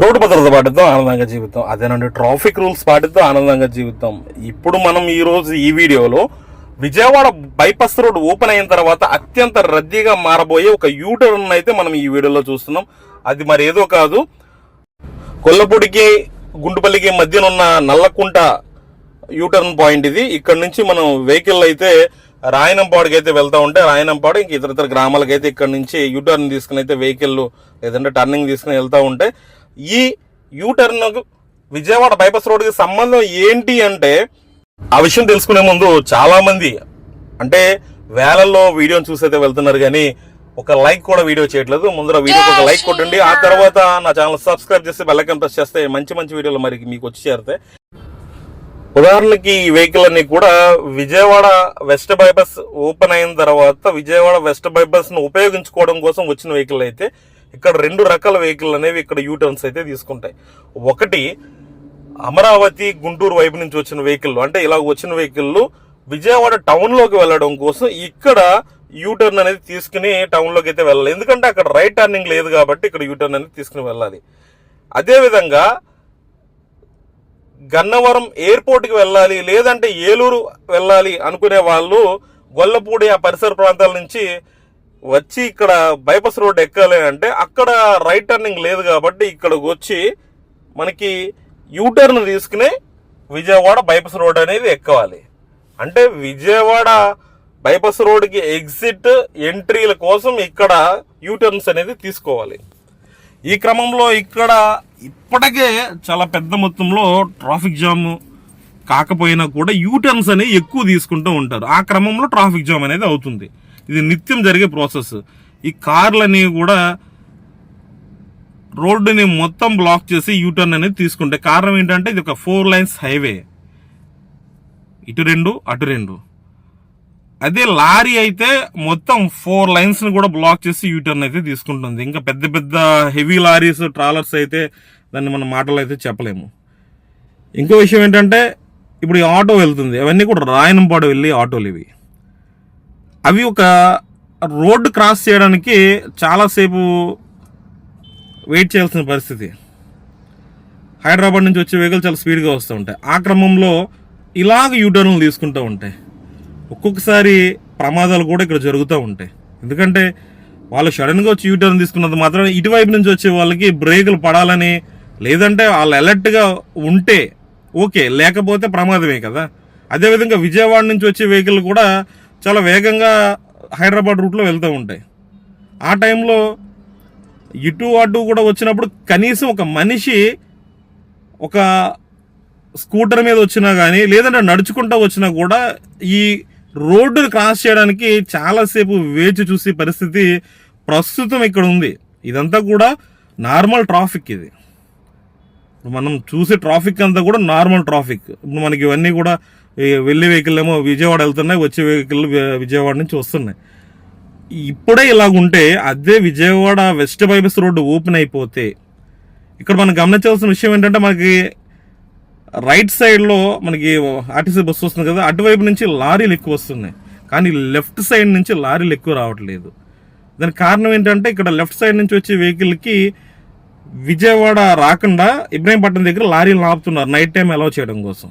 Road భద్రత పాటిద్దాం ఆనందంగా జీవితం అదేనండి ట్రాఫిక్ రూల్స్ పాటిద్దాం ఆనందంగా జీవితం ఇప్పుడు మనం ఈరోజు ఈ వీడియోలో విజయవాడ బైపాస్ రోడ్ ఓపెన్ అయిన తర్వాత అత్యంత రద్దీగా మారబోయే ఒక యూటర్న్ అయితే మనం ఈ వీడియోలో చూస్తున్నాం. అది మరి ఏదో కాదు. కొల్లపూడికి గుంటుపల్లికి మధ్యన ఉన్న నల్లకుంట యూటర్న్ పాయింట్ ఇది. ఇక్కడ నుంచి మనం వెహికల్ అయితే రాయనంపాడుకి అయితే వెళ్తూ ఉంటే రాయనంపాడు ఇంక ఇతర ఇతర గ్రామాలకు అయితే ఇక్కడ నుంచి యూటర్న్ తీసుకుని అయితే వెహికల్ లేదంటే టర్నింగ్ తీసుకుని వెళ్తూ ఉంటే ఈ యూటర్న్ విజయవాడ బైపాస్ రోడ్కి సంబంధం ఏంటి అంటే ఆ విషయం తెలుసుకునే ముందు చాలా మంది అంటే వేలల్లో వీడియోని చూసైతే వెళ్తున్నారు కానీ ఒక లైక్ కూడా వీడియో చేయట్లేదు. ముందర వీడియోకి ఒక లైక్ కొట్టండి. ఆ తర్వాత నా ఛానల్ సబ్స్క్రైబ్ చేసి బెల్ ఐకాన్ ప్రెస్ చేస్తే మంచి మంచి వీడియోలు మరి మీకు వచ్చి చేరుతాయి. ఉదాహరణకి ఈ వెహికల్ అన్ని కూడా విజయవాడ వెస్ట్ బైపాస్ ఓపెన్ అయిన తర్వాత విజయవాడ వెస్ట్ బైపాస్ను ఉపయోగించుకోవడం కోసం వచ్చిన వెహికల్ అయితే ఇక్కడ రెండు రకాల వెహికల్ అనేవి ఇక్కడ యూటర్న్స్ అయితే తీసుకుంటాయి. ఒకటి అమరావతి గుంటూరు వైపు నుంచి వచ్చిన వెహికల్. అంటే ఇలా వచ్చిన వెహికల్ విజయవాడ టౌన్లోకి వెళ్ళడం కోసం ఇక్కడ యూటర్న్ అనేది తీసుకుని టౌన్లోకి అయితే వెళ్ళాలి. ఎందుకంటే అక్కడ రైట్ టర్నింగ్ లేదు కాబట్టి ఇక్కడ యూటర్న్ అనేది తీసుకుని వెళ్ళాలి. అదేవిధంగా గన్నవరం ఎయిర్పోర్ట్కి వెళ్ళాలి లేదంటే ఏలూరు వెళ్ళాలి అనుకునే వాళ్ళు గొల్లపూడి ఆ పరిసర ప్రాంతాల నుంచి వచ్చి ఇక్కడ బైపాస్ రోడ్ ఎక్కాలి అంటే అక్కడ రైట్ టర్నింగ్ లేదు కాబట్టి ఇక్కడికి వచ్చి మనకి యూటర్న్ తీసుకుని విజయవాడ బైపాస్ రోడ్ అనేది ఎక్కవాలి అంటే విజయవాడ బైపాస్ రోడ్కి ఎగ్జిట్ ఎంట్రీల కోసం ఇక్కడ యూటర్న్స్ అనేది తీసుకోవాలి. ఈ క్రమంలో ఇక్కడ ఇప్పటికే చాలా పెద్ద మొత్తంలో ట్రాఫిక్ జామ్ కాకపోయినా కూడా యూటర్న్స్ అనేవి ఎక్కువ తీసుకుంటూ ఉంటారు. ఆ క్రమంలో ట్రాఫిక్ జామ్ అనేది అవుతుంది. ఇది నిత్యం జరిగే ప్రాసెస్ ఈ కార్లు అనేవి కూడా రోడ్డుని మొత్తం బ్లాక్ చేసి యూటర్న్ అనేది తీసుకుంటాయి కారణం ఏంటంటే ఇది ఒక ఫోర్ లైన్స్ హైవే. ఇటు రెండు అటు రెండు. అదే లారీ అయితే మొత్తం ఫోర్ లైన్స్ని కూడా బ్లాక్ చేసి యూటర్న్ అయితే తీసుకుంటుంది. ఇంకా పెద్ద పెద్ద హెవీ లారీస్ ట్రాలర్స్ అయితే దాన్ని మన మాటలు అయితే చెప్పలేము. ఇంకో విషయం ఏంటంటే ఇప్పుడు ఈ ఆటో వెళ్తుంది. అవన్నీ కూడా రాయనంపాడు వెళ్ళి ఆటోలు ఇవి. అవి ఒక రోడ్డు క్రాస్ చేయడానికి చాలాసేపు వెయిట్ చేయాల్సిన పరిస్థితి. హైదరాబాద్ నుంచి వచ్చే వెహికల్ చాలా స్పీడ్గా వస్తూ ఉంటాయి. ఆ క్రమంలో ఇలాగ యూటర్న్లు తీసుకుంటూ ఉంటాయి. ఒక్కొక్కసారి ప్రమాదాలు కూడా ఇక్కడ జరుగుతూ ఉంటాయి. ఎందుకంటే వాళ్ళు సడన్గా వచ్చి యూటర్న్ తీసుకున్నంత మాత్రం ఇటువైపు నుంచి వచ్చే వాళ్ళకి బ్రేకులు పడాలని లేదంటే వాళ్ళు అలర్ట్గా ఉంటే ఓకే లేకపోతే ప్రమాదమే కదా. అదేవిధంగా విజయవాడ నుంచి వచ్చే వెహికల్ కూడా చాలా వేగంగా హైదరాబాద్ రూట్లో వెళ్తూ ఉంటాయి. ఆ టైంలో ఇటు అటు కూడా వచ్చినప్పుడు కనీసం ఒక మనిషి ఒక స్కూటర్ మీద వచ్చినా కానీ లేదంటే నడుచుకుంటూ వచ్చినా కూడా ఈ రోడ్డును క్రాస్ చేయడానికి చాలాసేపు వేచి చూసే పరిస్థితి ప్రస్తుతం ఇక్కడ ఉంది. ఇదంతా కూడా నార్మల్ ట్రాఫిక్ ఇది. మనం చూసే ట్రాఫిక్ అంతా కూడా నార్మల్ ట్రాఫిక్. ఇప్పుడు మనకి ఇవన్నీ కూడా వెళ్ళే వెహికల్ ఏమో విజయవాడ వెళ్తున్నాయి వచ్చే వెహికల్ విజయవాడ నుంచి వస్తున్నాయి. ఇప్పుడే ఇలాగుంటే అదే Vijayawada west bypass road open అయిపోతే ఇక్కడ మనం గమనించాల్సిన విషయం ఏంటంటే మనకి రైట్ సైడ్లో మనకి ఆర్టీసీ బస్సు వస్తుంది కదా అటువైపు నుంచి లారీలు ఎక్కువ వస్తున్నాయి. కానీ లెఫ్ట్ సైడ్ నుంచి లారీలు ఎక్కువ రావట్లేదు. దానికి కారణం ఏంటంటే ఇక్కడ లెఫ్ట్ సైడ్ నుంచి వచ్చే వెహికల్కి విజయవాడ రాకుండా ఇబ్రాహీంపట్నం దగ్గర లారీలు ఆపుతున్నారు నైట్ టైం అలౌ చేయడం కోసం.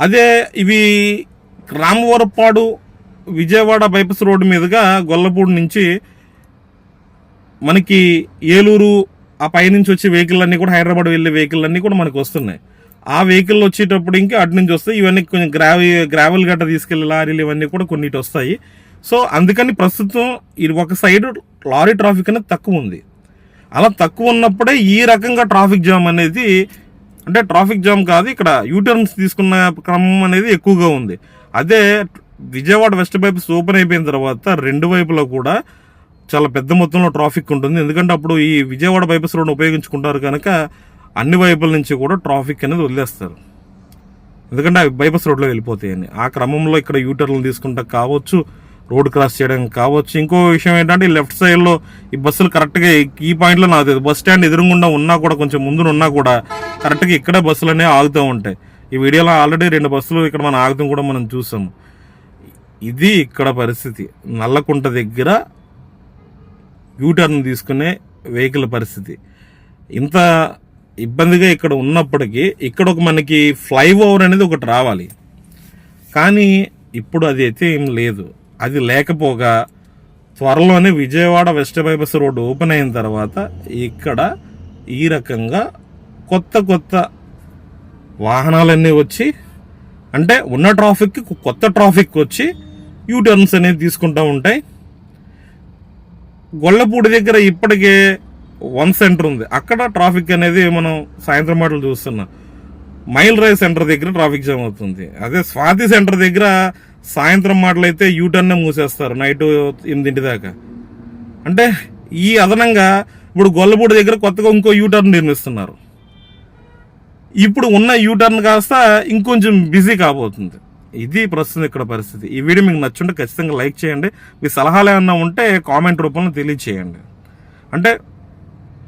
అదే ఇవి రామవరపాడు విజయవాడ బైపాస్ రోడ్డు మీదుగా గొల్లపూడి నుంచి మనకి ఏలూరు ఆ పైనుంచి వచ్చే వెహికల్ అన్నీ కూడా హైదరాబాద్ వెళ్ళే వెహికల్ అన్నీ కూడా మనకు వస్తున్నాయి. ఆ వెహికల్ వచ్చేటప్పుడు ఇంకా అటు నుంచి వస్తాయి. ఇవన్నీ కొంచెం గ్రావి గ్రావెల్ గట్ట తీసుకెళ్ళే లారీలు ఇవన్నీ కూడా కొన్నిటి వస్తాయి. సో అందుకని ప్రస్తుతం ఇది ఒక సైడ్ లారీ ట్రాఫిక్ అనేది తక్కువ ఉంది. అలా తక్కువ ఉన్నప్పుడే ఈ రకంగా ట్రాఫిక్ జామ్ అనేది అంటే ట్రాఫిక్ జామ్ కాదు ఇక్కడ యూటర్న్స్ తీసుకున్న క్రమం అనేది ఎక్కువగా ఉంది. అదే విజయవాడ వెస్ట్ పైప్స్ ఓపెన్ అయిపోయిన తర్వాత రెండు వైపులో కూడా చాలా పెద్ద మొత్తంలో ట్రాఫిక్ ఉంటుంది. ఎందుకంటే అప్పుడు ఈ విజయవాడ బైపాస్ రోడ్ ఉపయోగించుకుంటారు కనుక అన్ని వైపుల నుంచి కూడా ట్రాఫిక్ అనేది వదిలేస్తారు. ఎందుకంటే అవి బైపాస్ రోడ్లో వెళ్ళిపోతాయని. ఆ క్రమంలో ఇక్కడ యూటర్లు తీసుకుంటా కావచ్చు. రోడ్ క్రాస్ చేయడం కావచ్చు. ఇంకో విషయం ఏంటంటే లెఫ్ట్ సైడ్లో ఈ బస్సులు కరెక్ట్గా ఈ పాయింట్లో నాకు తెలియదు బస్ స్టాండ్ ఎదురుగుండా ఉన్నా కూడా కొంచెం ముందు ఉన్నా కూడా కరెక్ట్గా ఇక్కడే బస్సులు అనేవి ఆగుతూ ఉంటాయి. ఈ వీడియోలో ఆల్రెడీ రెండు బస్సులు ఇక్కడ మనం ఆగుతాం కూడా మనం చూసాము ఇది ఇక్కడ పరిస్థితి. నల్లకుంట దగ్గర యూటర్న్ తీసుకునే వెహికల్ పరిస్థితి. ఇంత ఇబ్బందిగా ఇక్కడ ఉన్నప్పటికీ ఇక్కడ ఒక మనకి ఫ్లైఓవర్ అనేది ఒకటి రావాలి. కానీ ఇప్పుడు అది అయితే ఏం లేదు. అది లేకపోగా త్వరలోనే Vijayawada west bypass road open అయిన తర్వాత ఇక్కడ ఈ రకంగా కొత్త కొత్త వాహనాలన్నీ వచ్చి అంటే ఉన్న ట్రాఫిక్ కొత్త ట్రాఫిక్ వచ్చి యూ టర్న్స్ అనేది తీసుకుంటూ ఉంటాయి. గొల్లపూడి దగ్గర ఇప్పటికే వన్ సెంటర్ ఉంది. అక్కడ ట్రాఫిక్ అనేది మనం సాయంత్రం మాటలు చూస్తున్నాం. మైల్ రైస్ సెంటర్ దగ్గర ట్రాఫిక్ జామ్ అవుతుంది. అదే స్వాతి సెంటర్ దగ్గర సాయంత్రం మాటలైతే యూటర్న్ మూసేస్తారు నైట్ ఎనిమిదింటి దాకా. అంటే ఈ అదనంగా ఇప్పుడు గొల్లపూడి దగ్గర కొత్తగా ఇంకో యూటర్న్ నిర్మిస్తున్నారు. ఇప్పుడు ఉన్న యూటర్న్ కాస్త ఇంకొంచెం బిజీ కాబోతుంది. ఇది ప్రస్తుతం ఇక్కడ పరిస్థితి. ఈ వీడియో మీకు నచ్చుంటే ఖచ్చితంగా లైక్ చేయండి. మీ సలహాలు ఏమన్నా ఉంటే కామెంట్ రూపంలో తెలియచేయండి. అంటే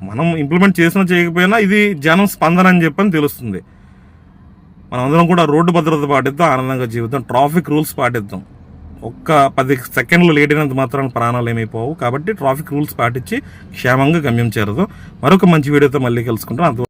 మనం ఇంప్లిమెంట్ చేసినా చేయకపోయినా ఇది జనం స్పందన అని చెప్పని తెలుస్తుంది. మనం అందరం కూడా రోడ్డు భద్రత పాటిద్దాం ఆనందంగా జీవితం ట్రాఫిక్ రూల్స్ పాటిద్దాం. ఒక్క పది సెకండ్లు లేట్ అయినంత మాత్రం ప్రాణాలు ఏమైపోవు. కాబట్టి ట్రాఫిక్ రూల్స్ పాటించి క్షేమంగా గమ్యం చేరదు. మరొక మంచి వీడియోతో మళ్ళీ కలుసుకుంటాం. అంత